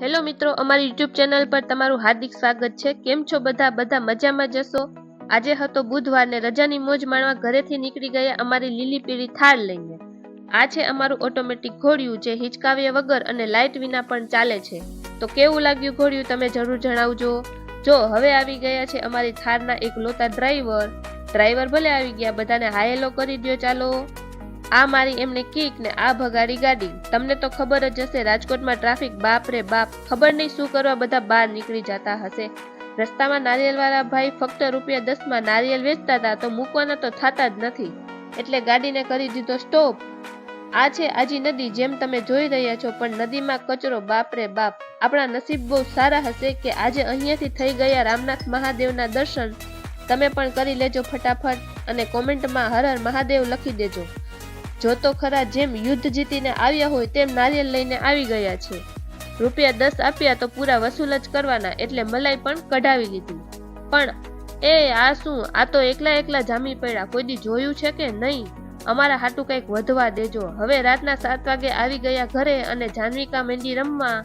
Hello મિત્રો, અમારી YouTube channel પર તમારું હાર્દિક સ્વાગત છે. કેમ છો બધા? બધા મજામાં જશો આજે હતો બુધવાર ને રજાની મોજ માણવા ઘરેથી નીકળી ગયા અમારી લીલી પીળી થાળ લઈને. આ છે અમારું ઓટોમેટિક ઘોડિયું જે હિચકાવ્યા વગર અને લાઇટ વિના પણ ચાલે છે. તો કેવું લાગ્યું ઘોડિયું તમે જરૂર જણાવજો? જો, હવે આવી ગયા છે અમારી થારના એક લોતા ડ્રાઈવર. ડ્રાઈવર ભલે આવી ગયા, બધાને હાયલો કરી દો ચાલો. આ મારી એમને કીક ને આ ભગાડી ગાડી. તમને તો ખબર જ હશે, રાજકોટમાં ટ્રાફિક બાપ રે બાપ. ખબર નહીં શું કરવા બધા બહાર નીકળી જતા હશે. રસ્તામાં નારિયેલવાળા ભાઈ ફક્ત રૂપિયા દસમાં નારિયેલ વેચતા હતા, તો મૂકવાના તો થતા જ નથી. એટલે ગાડીને કરી દીધો સ્ટોપ. આ છે આજી નદી, જેમ તમે જોઈ રહ્યા છો, પણ નદીમાં કચરો બાપ રે બાપ. આપણા નસીબ બહુ સારા હશે કે આજે અહીંયાથી થઈ ગયા રામનાથ મહાદેવના દર્શન. તમે પણ કરી લેજો ફટાફટ અને કોમેન્ટમાં હર હર મહાદેવ લખી દેજો. જો તો ખરા જેમ યુદ્ધ જીતીને આવ્યા હોય તેમ નારિયેલ લઈને આવી ગયા છે. રૂપિયા દસ આપ્યા તો પૂરા વસૂલ જ કરવાના એટલે મલાઈ પણ કઢાવી લીધી. પણ એ આ શું? આ તો એકલા એકલા જામી પડ્યા. કોઈ દી જોયું છે કે નહીં? અમારા હાટું કંઈક વધવા દેજો. હવે રાતના સાત વાગે આવી ગયા ઘરે અને જાનવિકા મેંડી રમવા